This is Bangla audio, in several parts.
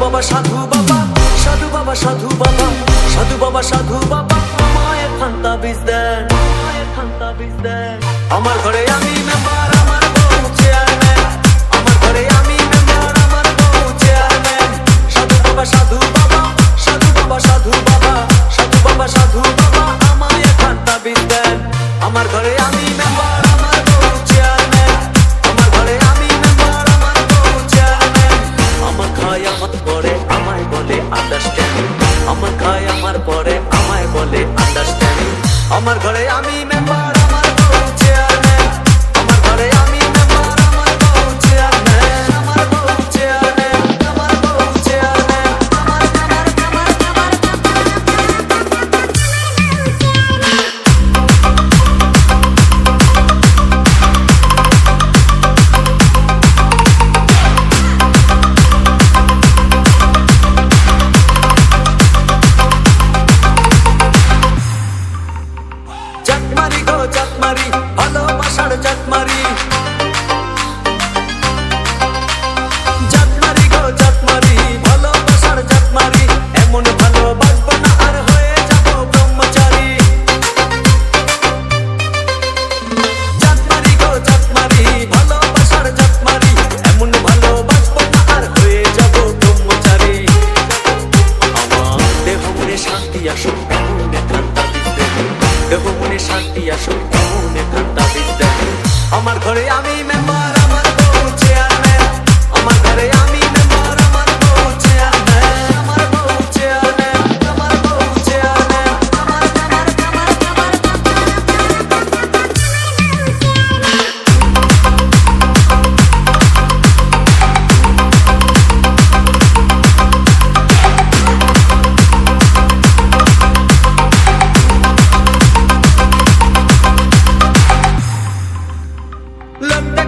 বাবা, সাধু বাবা সাধু বাবা সাধু বাবা সাধু বাবা সাধু বাবা আমায় ফান্তা বিজ দেন আমায় ফান্তা বিজ দেন। আমার ঘরে আমি আমার ঘরে আমি মেম্বার ভালোবাসার জাতমারি। জাতমারি গো, জাতমারি ভালোবাসার জাতমারি, এমন ভালোবাসবো না আর হয়ে যাব ব্রহ্মচারী। জাতমারি গো, জাতমারি ভালোবাসার জাতমারি, এমন ভালোবাসবো না আর হয়ে যাব ব্রহ্মচারী। আমার দেহ মনে শান্তি আসুক দেহ মনে শান্তি আসুক আমার ঘরে আমি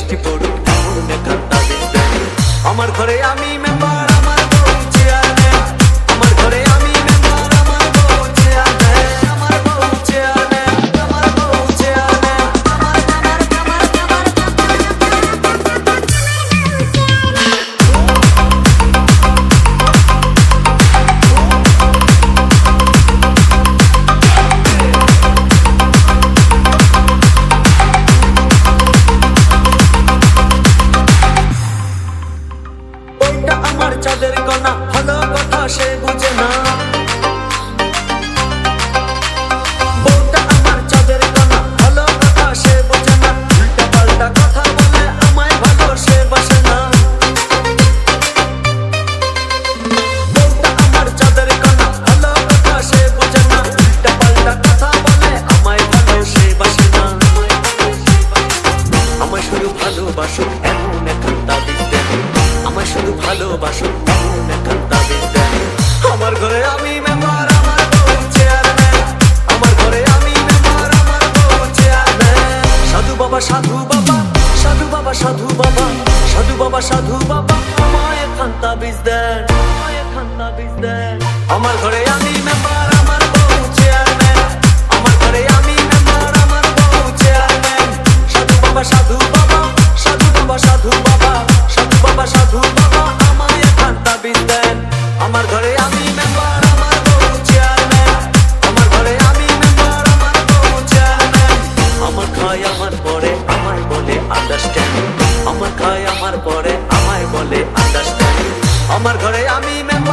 বৃষ্টি আমার ঘরে আমি মেম্বার না ভালো কথা সে বুঝে না। বাবা, সাধু বাবা সাধু বাবা সাধু বাবা সাধু বাবা সাধু বাবা, আমায় খান্তা বীজ দেন, আমায় খান্তা দেন। আমার ঘরে আমি মেম্বার আমার ঘরে আমি মেম